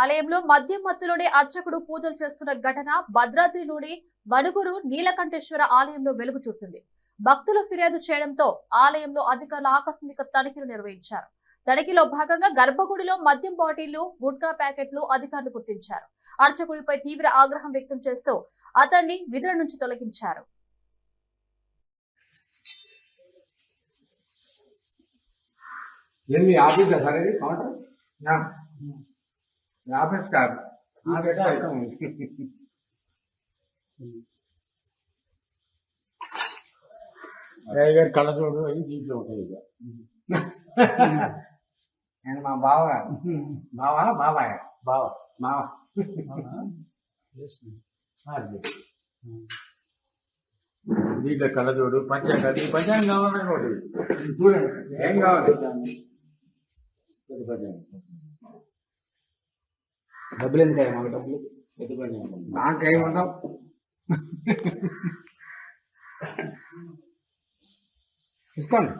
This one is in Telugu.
ఆలయంలో మద్యం మత్తులోనే అర్చకుడు పూజలు చేస్తున్న ఘటన భద్రాద్రిలోని మణుగురు నీలకంఠేశ్వర ఆలయంలో వెలుగు చూసింది. భక్తులు ఫిర్యాదు చేయడంతో ఆలయంలో అధికారులు ఆకస్మిక తనిఖీలు నిర్వహించారు. తనిఖీలో భాగంగా గర్భగుడిలో మద్యం బాటిళ్ళు గుట్కా ప్యాకెట్లు అధికారులు గుర్తించారు. అర్చకుడిపై తీవ్ర ఆగ్రహం వ్యక్తం చేస్తూ అతన్ని విధుల నుంచి తొలగించారు. ఏం మీ ఆఫీస్ సార్ ఇది కౌంటర్ నా నా ఆఫీస్ కాదు ఆఫీస్ కాదు. అయ్య గారి కళ్ళజోడు అవి దీంట్లో ఉంటాయి ఇక. నేను మా బావ బావా బాబాయ్. బావ. మావ. దీంట్లో కళ్ళజోడు పంచాంగం ఈ పంచాంగం కావాలన్నా ఒకటి. చూడండి. ఏం కావాలి? పంచాంగం డబ్బులు ఎందుకు మాకు డబ్బులు? నాకేం ఉండవు తీసుకోండి